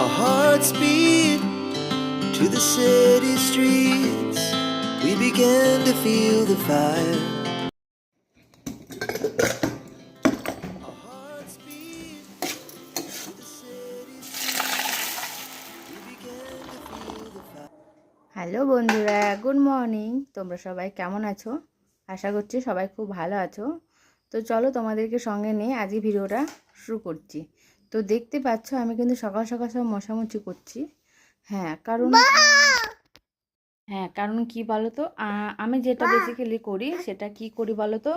our hearts beat to the city streets. We began to feel the fire. Hello বন্ধুরা good morning তোমরা সবাই কেমন আছো আশা করছি সবাই খুব ভালো আছো তো চলো তোমাদেরকে সঙ্গে নিয়ে আজকে ভিডিওটা শুরু করছি তো দেখতে পাচ্ছ আমি কিন্তু সকাল সকাল সব মশামুচি করছি। হ্যাঁ কারণ হ্যাঁ কারণ কি বলো তো আমি যেটা বেসিক্যালি করি সেটা কি করি বলো তো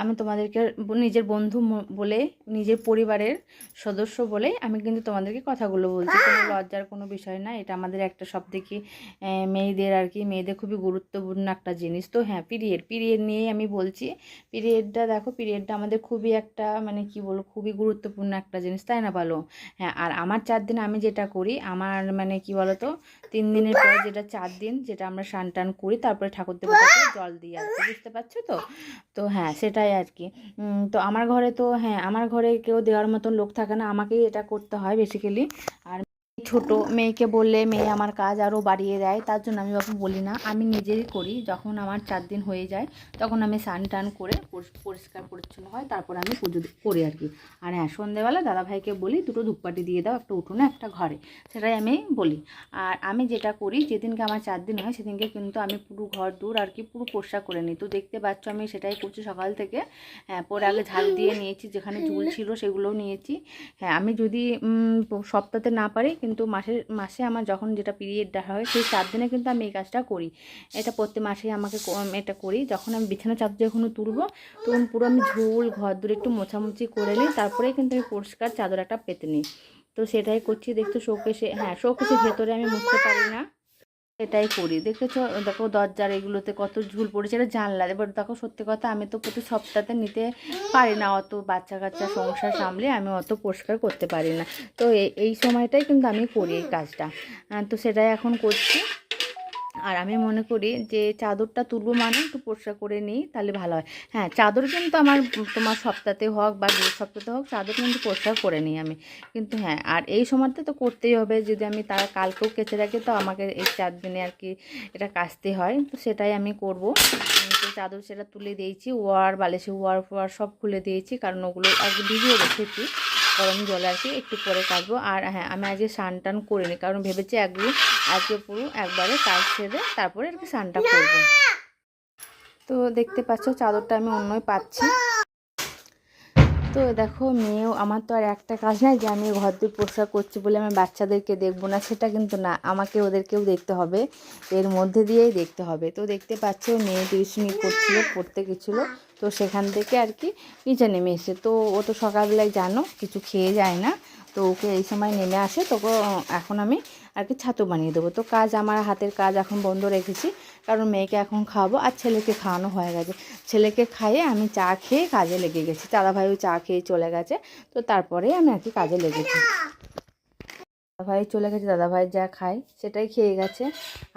আমি তোমাদেরকে নিজের বন্ধু বলে নিজের পরিবারের সদস্য বলে আমি কিন্তু তোমাদেরকে কথাগুলো বলছি। কোনো লজ্জার কোনো বিষয় না এটা আমাদের একটা সব থেকে মেয়েদের আর কি মেয়েদের খুবই গুরুত্বপূর্ণ একটা জিনিস। তো হ্যাঁ পিরিয়ড পিরিয়ড নিয়েই আমি বলছি। পিরিয়ডটা দেখো পিরিয়ডটা আমাদের খুবই একটা মানে কি বলব খুবই গুরুত্বপূর্ণ একটা জিনিস তাই না বলো? হ্যাঁ আর আমার চার দিন আমি যেটা করি আমার মানে কি বলো তো তিন দিনের পর যেটা চার দিন যেটা আমরা স্নান টান করি, তারপরে ঠাকুর দেবতাকে জল দিই আর কি, বুঝতে পারছ তো? তো হ্যাঁ সেটাই আর কি। তো আমার ঘরে তো হ্যাঁ আমার ঘরে কেউ দেওয়ার মতন লোক থাকে না, আমাকেই এটা করতে হয় বেসিক্যালি আর ছোট মেয়েকে বললে মেয়ে আমার কাজ আরও বাড়িয়ে দেয় তার জন্য আমি বাবু বলি না। আমি নিজেই করি যখন আমার চার দিন হয়ে যায় তখন আমি স্নান টান করে পরিষ্কার পরিচ্ছন্ন হয় তারপর আমি পুজো করি আর কি। আর হ্যাঁ সন্ধেবেলা দাদাভাইকে বলি দুটো ধূপকাঠি দিয়ে দাও একটা উঠোনে একটা ঘরে। সেটাই আমি বলি। আর আমি যেটা করি যেদিনকে আমার চার দিন হয় সেদিনকে কিন্তু আমি পুরো ঘর দূর আর কি পুরো পরিষ্কার করে নিই। তো দেখতে পাচ্ছ আমি সেটাই করছি সকাল থেকে। হ্যাঁ পরে আগে ঝাড়ু দিয়ে নিয়েছি যেখানে ঝুল ছিল সেগুলোও নিয়েছি। হ্যাঁ আমি যদি উম, সপ্তাহে না পারি কিন্তু মাসে মাসে আমার যখন যেটা পিরিয়ড দেখা হয়, সেই চার দিনে কিন্তু আমি এই কাজটা করি। এটা প্রত্যেক মাসে আমাকে এটা করি। যখন আমি বিছানা চাদর যখন তুলবো, তখন পুরো আমি ঝুল, ঘর দূরে একটু মোছামুছি করে নিই। তারপরেই কিন্তু আমি পরিষ্কার চাদর একটা পেতে নিই। তো সেটাই করছি। দেখতে শোকেশে হ্যাঁ শোকেশের ভেতরে আমি মুছতে পারি না। এটাই করি। দেখেছ? দেখো দরজার এগুলোতে কত ঝুল পড়েছে, এটা জানলা এবার দেখো, সত্যি কথা, আমি তো প্রতি সপ্তাহে নিতে পারি না। অত বাচ্চা কাচ্চা সংসার সামলে আমি অত পরিষ্কার করতে পারি না। তো এই- সময়টাই কিন্তু আমি করি এই কাজটা। তো সেটাই এখন করছি। আর আমি মনে করি যে চাদরটা তুলবো মানে একটু পরিষ্কার করে নিই, তাহলে ভালো হয়। হ্যাঁ চাদর কিন্তু আমার তোমার সপ্তাহে হোক বা দু সপ্তাহে হোক, চাদর কিন্তু পরিষ্কার করে নিই আমি। কিন্তু হ্যাঁ আর এই সময়টা তো করতেই হবে, যদি আমি তারা কালকেও কেচে রাখি, তো আমাকে এই চার দিনে আর কি এটা কাচতে হয়, তো সেটাই আমি করব। চাদর সেটা তুলে দিয়েছি, ওয়ার বালিশে ওয়ার, ফোয়ার সব খুলে দিয়েছি, কারণ ওগুলো আর ভিজিয়ে রেখেছি। গরম জল আর কি একটু পরে কাটবো। আর হ্যাঁ আমি আজকে স্নান টান করিনি, কারণ ভেবেছি একদিন আজকে পুরো একবারে কাজ সেরে তারপরে আর কি স্নানটা করব। তো দেখতে পাচ্ছ, চাদরটা আমি অন্যই পাচ্ছি। তো দেখো মেয়েও, আমার তো আর একটা কাজ নাই যে আমি ঘর দিয়ে পরিষ্কার করছি বলে আমি বাচ্চাদেরকে দেখব না, সেটা কিন্তু না। আমাকে ওদেরকেও দেখতে হবে, এর মধ্যে দিয়েই দেখতে হবে। তো দেখতে পাচ্ছ, মেয়ে টিউশনি করছিল, পড়তে গেছিল, তো সেখান থেকে আর কি নিচে নেমে এসে তো ও তো সকালবেলায় জানো, কিছু খেয়ে যায় না, তো ওকে এই সময় নেমে আসে, তোকে এখন আমি আর কি ছাতু বানিয়ে দেবো। তো কাজ, আমার হাতের কাজ এখন বন্ধ রেখেছি কারণ মেয়েকে এখন খাওয়াবো আর ছেলেকে খাওয়ানো হয়ে গেছে। ছেলেকে খাইয়ে আমি চা খেয়ে কাজে লেগে গেছি। দাদাভাইও চা খেয়ে চলে গেছে। তো তারপরে আমি আর কি কাজে লেগেছি। দাদাভাই চলে গেছে, দাদাভাই যা খায় সেটাই খেয়ে গেছে।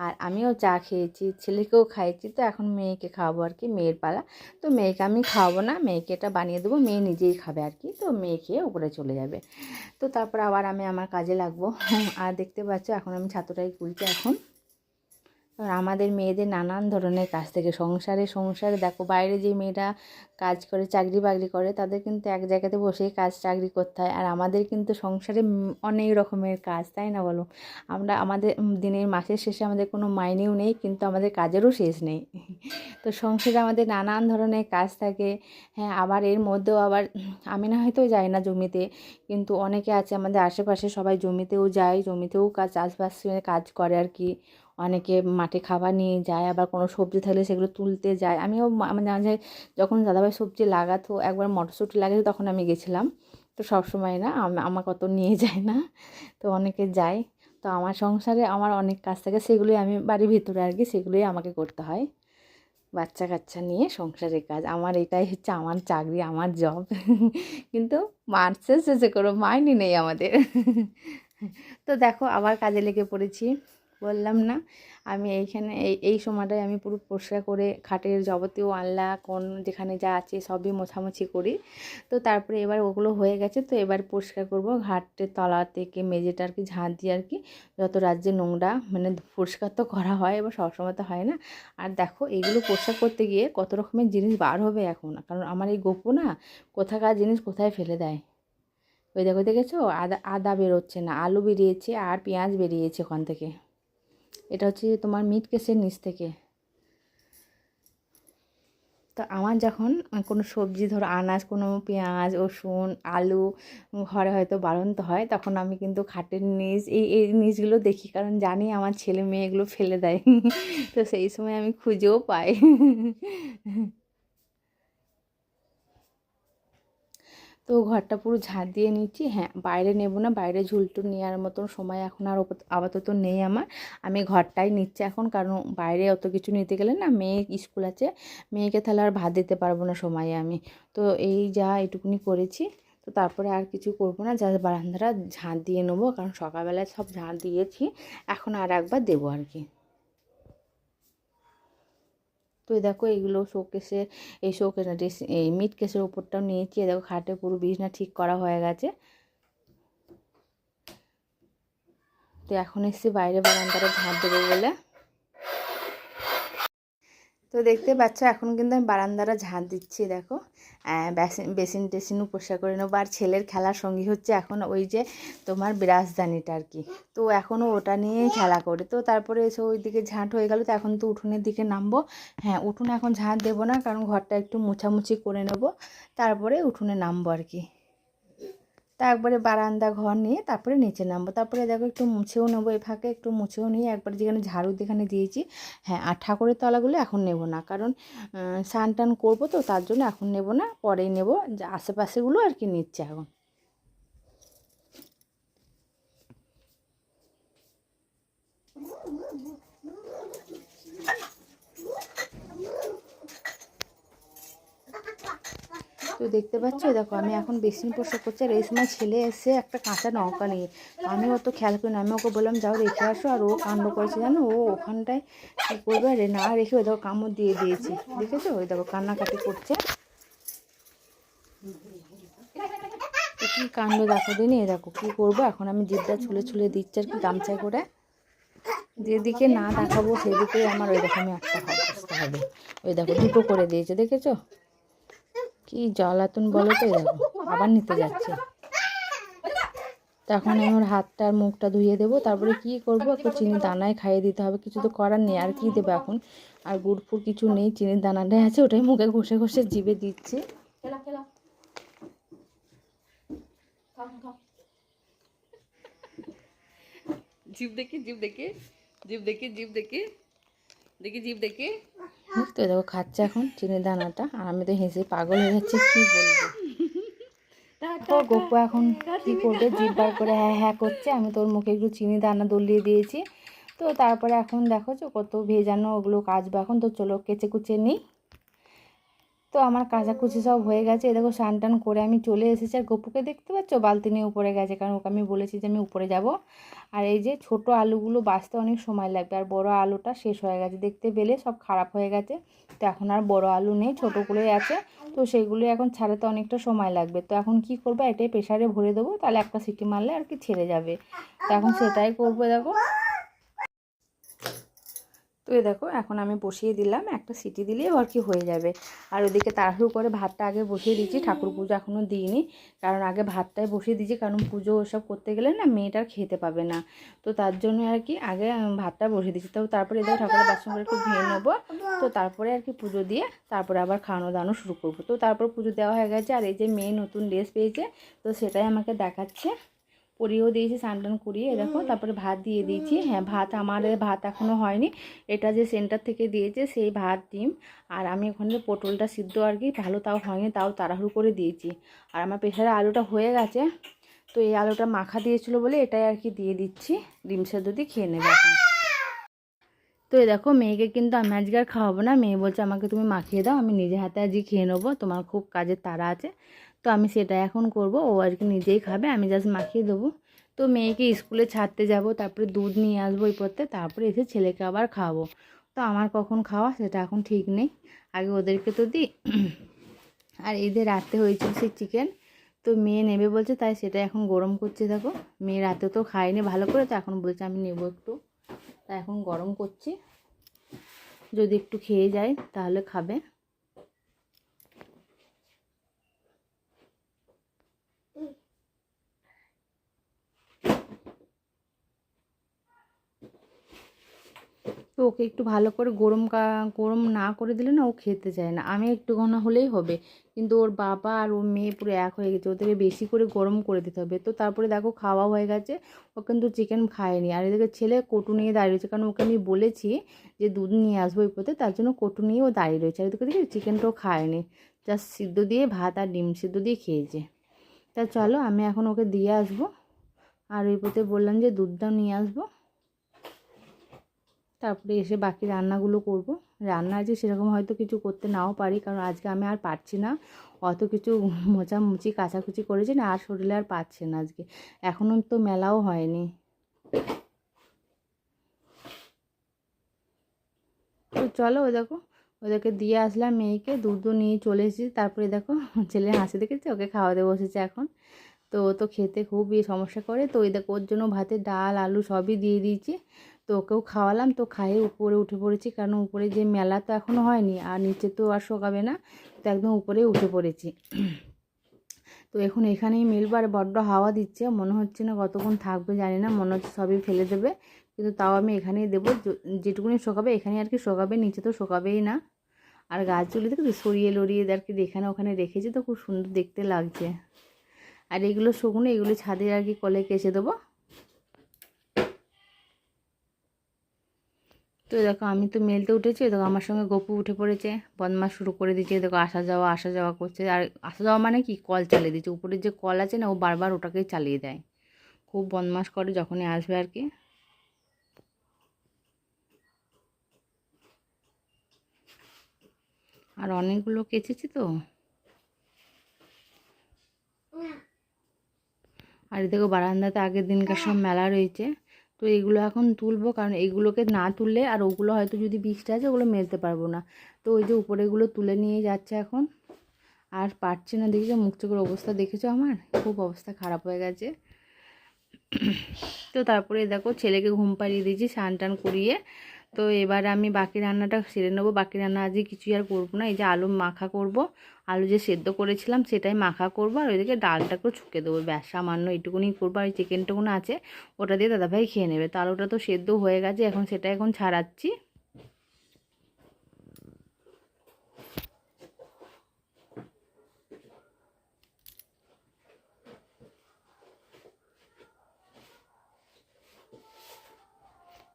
আর আমিও চা খেয়েছি, ছেলেকেও খাইয়েছি। তো এখন মেয়েকে খাওয়াবো আর কি, মেয়ের পালা। তো মেয়েকে আমি খাওয়াবো না, মেয়েকে এটা বানিয়ে দেবো, মেয়ে নিজেই খাবে আর কি। তো মেয়ে খেয়ে উপরে চলে যাবে। তো তারপর আবার আমি আমার কাজে লাগবো। আর দেখতে পাচ্ছ, এখন আমি ছাত্রটাই তুলছি এখন। আর আমাদের মেয়েদের নানান ধরনের কাজ থেকে। সংসারে সংসারে দেখো বাইরে যে মেয়েরা কাজ করে, চাকরি বাকরি করে, তাদের কিন্তু এক জায়গাতে বসেই কাজ, চাকরি করতে হয়। আর আমাদের কিন্তু সংসারে অনেক রকমের কাজ, তাই না বলো? আমরা, আমাদের দিনের মাসের শেষে আমাদের কোনো মাইনেও নেই, কিন্তু আমাদের কাজেরও শেষ নেই। তো সংসারে আমাদের নানান ধরনের কাজ থাকে। হ্যাঁ আবার এর মধ্যেও আবার আমি না হয়তো যাই না জমিতে, কিন্তু অনেকে আছে আমাদের আশেপাশে সবাই জমিতেও যায়, জমিতেও কাজ চাষবাস কাজ করে আর কি। অনেকে মাঠে খাবার নিয়ে যায়, আবার কোনো সবজি থাকলে সেগুলো তুলতে যায়। আমিও মানে মাঝে যখন দাদাভাই সবজি লাগাতো, একবার মটরশুঁটি লাগাতো তখন আমি গেছিলাম। তো সব সময় না, আম- আমাকে অত নিয়ে যায় না। তো অনেকে যায়। তো আমার সংসারে আমার অনেক কাজ থাকে, সেগুলোই আমি বাড়ির ভিতরে আর কি, সেগুলোই আমাকে করতে হয়। বাচ্চা কাচ্চা নিয়ে সংসারের কাজ। আমার এটাই হচ্ছে আমার চাকরি, আমার জব কিন্তু মার্চের শেষে কোনো মাইনি নেই আমাদের। তো দেখো, আবার কাজে লেগে পড়েছি। বললাম না। আমি এইখানে এই এই সময়টায় আমি পুরো পরিষ্কার করে খাটের যাবতীয় আনলা কোন যেখানে যা আছে সবই মোছামুছি করি। তো তারপরে এবার ওগুলো হয়ে গেছে, তো এবার পরিষ্কার করব ঘাটের তলা থেকে মেঝেটা আর কি, ঝাঁট দিয়ে আর কি যত রাজ্যে নোংরা মানে পরিষ্কার তো করা হয়, এবার সবসময় তো হয় না। আর দেখো এইগুলো পরিষ্কার করতে গিয়ে কত রকমের জিনিস বার হবে এখন। কারণ আমার এই গোপু না কোথাকার জিনিস কোথায় ফেলে দেয়? ওই দেখো, দেখেছ? আদা আদা বেরোচ্ছে না, আলু বেরিয়েছে আর পেঁয়াজ বেরিয়েছে ওখান থেকে। এটা হচ্ছে তোমার মিট কেসের নিচ থেকে। তো আমার যখন কোনো সবজি, ধরো আনাজ, কোনো পেঁয়াজ, রসুন, আলু ঘরে হয়তো বাড়ন্ত হয়, তখন আমি কিন্তু খাটের নিচ, এই এই নিচগুলো দেখি, কারণ জানি আমার ছেলে মেয়ে এগুলো ফেলে দেয়। তো সেই সময় আমি খুঁজেও পাই। তো ঘরটা পুরো ঝাঁট দিয়ে নিচ্ছি। হ্যাঁ বাইরে নেব না, বাইরে ঝুলটুল নেওয়ার মতন সময় এখন আর আপাত- আপাতত নেই আমার। আমি ঘরটাই নিচ্ছি এখন, কারণ বাইরে অত কিছু নিতে গেলে না মেয়ে স্কুল আছে, মেয়েকে তাহলে আর ভাত দিতে পারব না সময়ে আমি। তো এই যা এটুকুনি করেছি, তো তারপরে আর কিছু করব না যা বারান্দাটা ঝাঁট দিয়ে নেব, কারণ সকালবেলায় সব ঝাঁট দিয়েছি। এখন আর একবার দেবো আর কি। তো দেখো এইগুলো শোকেসে, এই শোকেস না এই মিট কেসের ওপরটাও নিয়েছি দেখো খাটে পুরো বিছনা ঠিক করা হয়ে গেছে। তো এখন এসছি বাইরে বারান্দাটা ঝাঁট দেবে বলে। তো দেখতে পাচ্ছ, এখন কিন্তু আমি বারান্দাটা ঝাঁট দিচ্ছি, দেখো। বেসিন বেসিন টেসিনও পরিষ্কার করে নেব। আর ছেলের খেলার সঙ্গী হচ্ছে এখন ওই যে তোমার বিরাজদানিটা আর কি। তো এখনও ওটা নিয়েই খেলা করে। তো তারপরে এসে ওই দিকে ঝাঁট হয়ে গেল, তো এখন তো উঠোনের দিকে নামবো। হ্যাঁ উঠোনে এখন ঝাঁট দেবো না, কারণ ঘরটা একটু মোছামুছি করে নেব। তারপরে উঠোনে নামবো আর কি। তারপরে বারান্দা ঘর নিয়ে তারপরে নিচে নামবো। তারপরে দেখো একটু মুছেও নেব এই ফাঁকে, একটু মুছেও নিয়ে একবার যেখানে ঝাড়ু যেখানে দিয়েছি হ্যাঁ আর ঠাকুরের তলাগুলো এখন নেব না। কারণ সান স্নান টান করব তো, তার জন্য এখন নেব না, পরেই নেব। আশেপাশেগুলো আর কি নিচ্ছে এখন। তো দেখতে পাচ্ছ? দেখো, আমি এখন বেসিন পোষা করছি আর এই সময় ছেলে এসে একটা কাঁচা নৌকা নিয়ে। আমি অত খেয়াল করি না, আমি ওকে বললাম, যাও রেখে আসো। আর ও কাণ্ড করেছে, জানো? ও ওখানটায় কী করবে রে না রেখে, ওই দেখো কামড় দিয়ে দিয়েছি। দেখেছ? ওই দেখো কান্নাকাটি করছে। কী কাণ্ড দেখো দিনই এ দেখো, কী করব? এখন আমি জিভটা ছুলে ছুলে দিচ্ছি আর কি গামছায় করে। যেদিকে না দেখাবো সেদিকেই আমার ওই দেখো, আমি একটা হবে। ওই দেখো, দুটো করে দিয়েছে, দেখেছ? কি জ্বালাতন বলো তো এই দেখো আবার নিতে যাচ্ছে তখন আমি ওর হাতটা আর মুখটা ধুয়ে দেবো তারপরে কি করব একটু চিনি দানায় খাইয়ে দিতে হবে কিছু তো করার নেই আর কি দেবো এখন আর গুড় ফুড় কিছু নেই চিনির দানাটাই আছে ওটাই মুখে ঘষে ঘষে জিভে দিচ্ছি जीव देखी जीव देखी जीव देखी जीव देखी দেখি জিভ দেখি। তো দেখো খাচ্ছে এখন চিনি দানাটা আর আমি তো হেসে পাগল হয়ে যাচ্ছি কি বলব? ও গপু এখন কি করবে? জিভ বার করে হ্যাঁ হ্যাঁ করছে আমি তোর মুখে একটু চিনি দানা দলিয়ে দিয়েছি। তো তারপরে এখন দেখো কত ভেজানো ওগুলো কাচবো এখন তো চলো কেচে কুচে নিই। তো আমার কাচাকুচি সব হয়ে গেছে। এ দেখো স্নান টান করে আমি চলে এসেছি। আর গপুকে দেখতে পাচ্ছ? বালতি নিয়ে উপরে গেছে। কারণ ওকে আমি বলেছি যে আমি উপরে যাব। আর এই যে ছোট আলুগুলো বাঁচতে অনেক সময় লাগবে। আর বড় আলুটা শেষ হয়ে গেছে। দেখতে পেলে সব খারাপ হয়ে গেছে। তো এখন আর বড় আলু নেই ছোটোগুলোই আছে। তো সেইগুলো এখন ছাড়াতে অনেকটা সময় লাগবে। তো এখন কি করব? এটাই প্রেশারে ভরে দেবো। তাহলে একটা সিটি মারলে আর কি ছেড়ে যাবে। তো এখন সেটাই করব, দেখো। তো এই দেখো, এখন আমি বসিয়ে দিলাম, একটা সিটি দিলেই আর কি হয়ে যাবে। আর ওদিকে তাড়াহুড়ো করে ভাতটা আগে বসিয়ে দিচ্ছি ঠাকুর পুজো এখনও দিইনি, কারণ আগে ভাতটাই বসিয়ে দিয়েছি, কারণ পুজো ওসব করতে গেলে না মেয়েটার খেতে পাবে না। তো তার জন্য আর কি আগে ভাতটা বসিয়ে দিচ্ছি তো তারপরে এদের ঠাকুরের বাসন করে একটু ধুয়ে নেব, তো তারপরে আর কি পুজো দিয়ে তারপরে আবার খাওয়ানো দাওয়ানো শুরু করব। তো তারপর পুজো দেওয়া হয়ে গেছে, আর এই যে মেয়ে নতুন ড্রেস পেয়েছে, তো সেটাই আমাকে দেখাচ্ছে। পরিয়েও দিয়েছি স্নান টান করিয়ে দেখো তারপরে ভাত দিয়ে দিয়েছি। হ্যাঁ ভাত আমার ভাত এখনও হয়নি। এটা যে সেন্টার থেকে দিয়েছে সেই ভাত ডিম। আর আমি ওখানে পটলটা সিদ্ধ আর কি ভালো তাও হয়নি তাও তাড়াহুড়ো করে দিয়েছি। আর আমার প্রেশারে আলুটা হয়ে গেছে তো এই আলুটা মাখা দিয়েছিল বলে এটাই আর কি দিয়ে দিচ্ছি। ডিম সেদ্ধ দিয়ে খেয়ে নেবে এখন। তো এই দেখো মেয়েকে কিন্তু আমি আজকে আর খাওয়াবো না। মেয়ে বলছে আমাকে তুমি মাখিয়ে দাও আমি নিজে হাতে আজকে খেয়ে নেব। তোমার খুব কাজের তাড়া আছে। তো আমি সেটা এখন করব। ও আর কি নিজেই খাবে, আমি জাস্ট মাখিয়ে দেবো। তো মেয়েকে স্কুলে ছাড়তে যাব, তারপরে দুধ নিয়ে আসব এই পথে, তারপরে এসে ছেলেকে আবার খাওয়াবো। তো আমার কখন খাওয়া সেটা এখন ঠিক নেই। আগে ওদেরকে তো দিই। আর এদের রাতে হয়েছিল সেই চিকেন। তো মেয়ে নেবে বলছে, তাই সেটা এখন গরম করছে দেখো। মেয়ে রাতে তো খায়নি ভালো করে, তো এখন বলছে আমি নেব একটু। তা এখন গরম করছি। যদি একটু খেয়ে যায় তাহলে খাবে। তো ওকে একটু ভালো করে গরম গরম না করে দিলে না ও খেতে চায় না। আমি একটু ঘন হলেই হবে। কিন্তু ওর বাবা আর ওর মেয়ে পুরো এক হয়ে গেছে। ওদেরকে বেশি করে গরম করে দিতে হবে। তো তারপরে দেখো খাওয়া হয়ে গেছে। ও কিন্তু চিকেন খায়নি। আর এদিকে ছেলে কটু নিয়ে দাঁড়িয়ে রয়েছে। কারণ ওকে আমি বলেছি যে দুধ নিয়ে আসব এই পথে। তার জন্য কটু নিয়ে ও দাঁড়িয়ে রয়েছে। আর এদিকে দেখি চিকেনটাও খায়নি। জাস্ট সিদ্ধ দিয়ে ভাত আর ডিম সিদ্ধ দিয়ে খেয়েছে। তা চলো আমি এখন ওকে দিয়ে আসব। আর ওই পথে বললাম যে দুধটাও নিয়ে আসব। তারপরে এসে বাকি রান্নাগুলো করব। রান্না আজকে সেরকম হয়তো কিছু করতে নাও পারি, কারণ আজকে আমি আর পারছি না। অত কিছু মোচামুচি, কাচাকুচি করেছি না, আর শরীরে আর পাচ্ছে না আজকে। এখনও তো মেলাও হয়নি। তো চলো ওই দেখো, ওদেরকে দিয়ে আসলাম মেয়েকে দুধও নিয়ে চলে এসেছি। তারপরে দেখো, ছেলে হাসি দেখেছে, ওকে খাওয়াতে বসেছে এখন। তো তো খেতে খুবই সমস্যা করে। তো ওই দেখো, ওর জন্য ভাতে ডাল, আলু সবই দিয়ে দিয়েছি। তো ওকেও খাওয়ালাম, তো খাইয়ে উপরে উঠে পড়েছি। কারণ উপরে যে মেলা তো এখনও হয়নি, আর নিচে তো আর শোকাবে না, তো একদম উপরে উঠে পড়েছি। তো এখন এখানেই মেলবো, আর বড্ড হাওয়া দিচ্ছে। মনে হচ্ছে না কতক্ষণ থাকবে, জানি না, মনে হচ্ছে সবই ফেলে দেবে। কিন্তু তাও আমি এখানেই দেবো যেটুকুনি শোকাবে এখানে আর কি শোকাবে, নিচে তো শোকাবেই না। আর গাছগুলি দেখো সরিয়ে লরিয়ে আর কি এখানে ওখানে রেখেছি, তো খুব সুন্দর দেখতে লাগছে। আর এগুলো শুকনো, এগুলো ছাদে আর কি কলে কেচে দেবো। তো দেখো, আমি তো মেলতে উঠেছি, দেখো, আমার সঙ্গে গপু উঠে পড়েছে, বদমাস শুরু করে দিয়েছে দেখো, আসা যাওয়া আসা যাওয়া করছে। আর আসা যাওয়া মানে কি? কল চালিয়ে দিচ্ছে। উপরে যে কল আছে না, ও বারবার ওটাকেই চালিয়ে দেয়। খুব বদমাস করে যখনই আসবে আর কি। আর অনেকগুলো কেচেছি তো। আর দেখো, বারান্দাতে আগের দিনকার সব মেলা রয়েছে। তো এগুলো এখন তুলবো, কারণ এগুলোকে না তুললে আর ওগুলো হয়তো যদি বৃষ্টি আছে ওগুলো মেলতে পারব না। তো ওই যে উপরেগুলো তুলে নিয়ে যাচ্ছে এখন। আর পারছে না দেখেছ মুখ চোখের অবস্থা দেখেছ আমার? খুব অবস্থা খারাপ হয়ে গেছে। তো তারপরে দেখো, ছেলেকে ঘুম পাড়িয়ে দিয়েছি স্নান টান করিয়ে। তো এবার আমি বাকি রান্নাটা সেরে নেব। বাকি রান্না আজকে কিছুই আর করব না। এই যে আলু মাখা করব। আলু যে সেদ্ধ করেছিলাম সেটাই মাখা করব। আর ওইদিকে ডালটাকেও ছুকে দেবো। ব্যাস, সামান্য এইটুকুনি করব। আর চিকেনটুকুন আছে, ওটা দিয়ে দাদাভাই খেয়ে নেবে। তো আলুটা তো সেদ্ধ হয়ে গেছে। এখন সেটা এখন ছাড়াচ্ছি।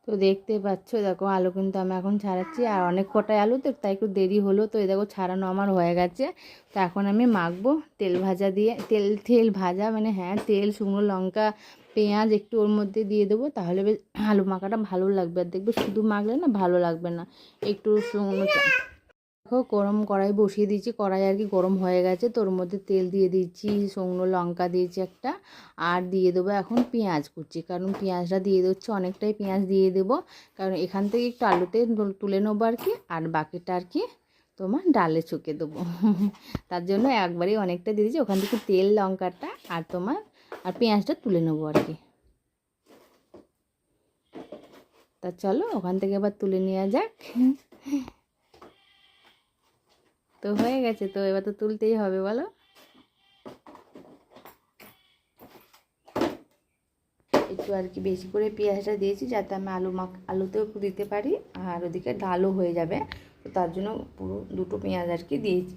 তো দেখতে পাচ্ছ, দেখো আলু কিন্তু আমি এখন ছাড়াচ্ছি। আর অনেক কটাই আলু তো, তাই একটু দেরি হলো। তো এই দেখো ছাড়ানো আমার হয়ে গেছে। তো এখন আমি মাখবো তেল ভাজা দিয়ে, তেল তেল ভাজা মানে হ্যাঁ তেল, শুকনো লঙ্কা, পেঁয়াজ একটু ওর মধ্যে দিয়ে দেবো। তাহলে বেশ আলু মাখাটা ভালো লাগবে। আর দেখবে শুধু মাখলে না ভালো লাগবে না। একটু শুকনো দেখো, গরম কড়াই বসিয়ে দিয়েছি। কড়াই আর কি গরম হয়ে গেছে। তোর মধ্যে তেল দিয়ে দিচ্ছি, শুকনো লঙ্কা দিয়েছি একটা, আর দিয়ে দেবো এখন পেঁয়াজ কুচি। কারণ পেঁয়াজটা দিয়ে দিচ্ছি, অনেকটাই পেঁয়াজ দিয়ে দেবো। কারণ এখান থেকে একটু আলুতে তুলে নেব আর কি, আর বাকিটা আর কি তোমার ডালে চুকে দেবো। তার জন্য একবারেই অনেকটা দিয়ে দিচ্ছি। ওখান থেকে তেল, লঙ্কাটা আর তোমার, আর পেঁয়াজটা তুলে নেব আর কি। তা চলো, ওখান থেকে আবার তুলে নেওয়া যাক। তো হয়ে গেছে তো, এবার তো তুলতেই হবে, বলো। একটু আর কি বেশি করে পেঁয়াজটা দিয়েছি যাতে আমি আলু মাখ আলুতেও একটু দিতে পারি, আর ওদিকে ডালও হয়ে যাবে, তো তার জন্য পুরো দুটো পেঁয়াজ আর কি দিয়েছি।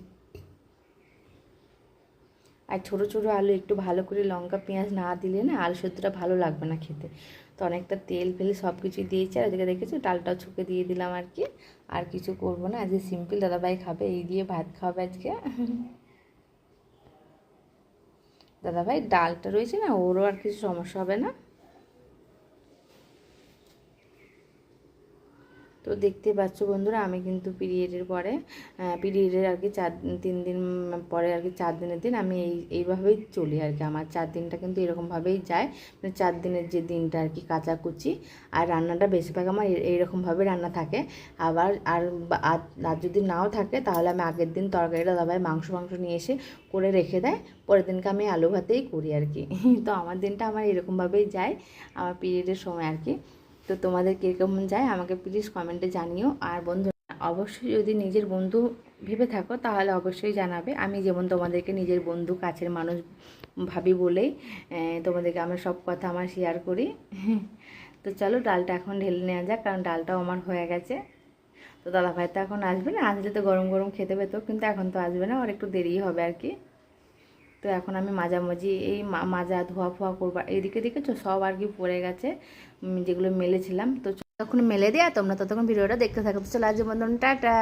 আর ছোটো ছোটো আলু একটু ভালো করে লঙ্কা পেঁয়াজ না দিলে না আলু সেদ্ধটা ভালো লাগবে না খেতে। তো অনেকটা তেল ফেল সব কিছুই দিয়েছি, আর ওদিকে দেখেছি ডালটাও ছুকে দিয়ে দিলাম আর কি। আর কিছু করব না, আজকে সিম্পল দাদাভাই খাবে, এই দিয়ে ভাত খাওয়াবে আজকে। দাদাভাই, ডালটা রয়েছে না, ওরও আর কিছু সমস্যা হবে না। তো দেখতে পাচ্ছ বন্ধুরা, আমি কিন্তু পিরিয়ডের পরে পিরিয়ডের আর কি চার তিন দিন পরে আর কি চার দিনের দিন আমি এই, এইভাবেই চলি আর কি। আমার চার দিনটা কিন্তু এরকমভাবেই যায়। মানে চার দিনের যে দিনটা আর কি কাচাকুচি আর রান্নাটা বেশিরভাগ আমার এই- এইরকমভাবে রান্না থাকে। আবার আর আর যদি নাও থাকে তাহলে আমি আগের দিন তরকারিটা দাবায় মাংস মাংস নিয়ে এসে করে রেখে দেয়। পরের দিনকে আমি আলু ভাতেই করি আর কি। তো আমার দিনটা আমার এরকমভাবেই যায়, আমার পিরিয়ডের সময় আর কি। তো তোমাদের কীরকম যায় আমাকে প্লিজ কমেন্টে জানিও। আর বন্ধু অবশ্যই যদি নিজের বন্ধু ভেবে থাকো, তাহলে অবশ্যই জানাবে। আমি যেমন তোমাদেরকে নিজের বন্ধু, কাছের মানুষ ভাবি বলেই তোমাদেরকে আমার সব কথা আমার শেয়ার করি। তো চলো, ডালটা এখন ঢেলে নেওয়া যাক, কারণ ডালটাও আমার হয়ে গেছে। তো দাদা ভাই তো এখন আসবে না, আসলে তো গরম গরম খেতে পেতো, কিন্তু এখন তো আসবে না, আর একটু দেরি হবে আর কি। তো এখন আমি মাঝামাঝি এই মাজা ধোয়া ফোয়া করবার, এদিকে দিকে তো সব আর কি পড়ে গেছে যেগুলো মেলেছিলাম। তো তখন মেলে দেয়া তোমরা ততক্ষণ ভিডিওটা দেখতে থাকো। চলো আজ বন্ধন টাটা।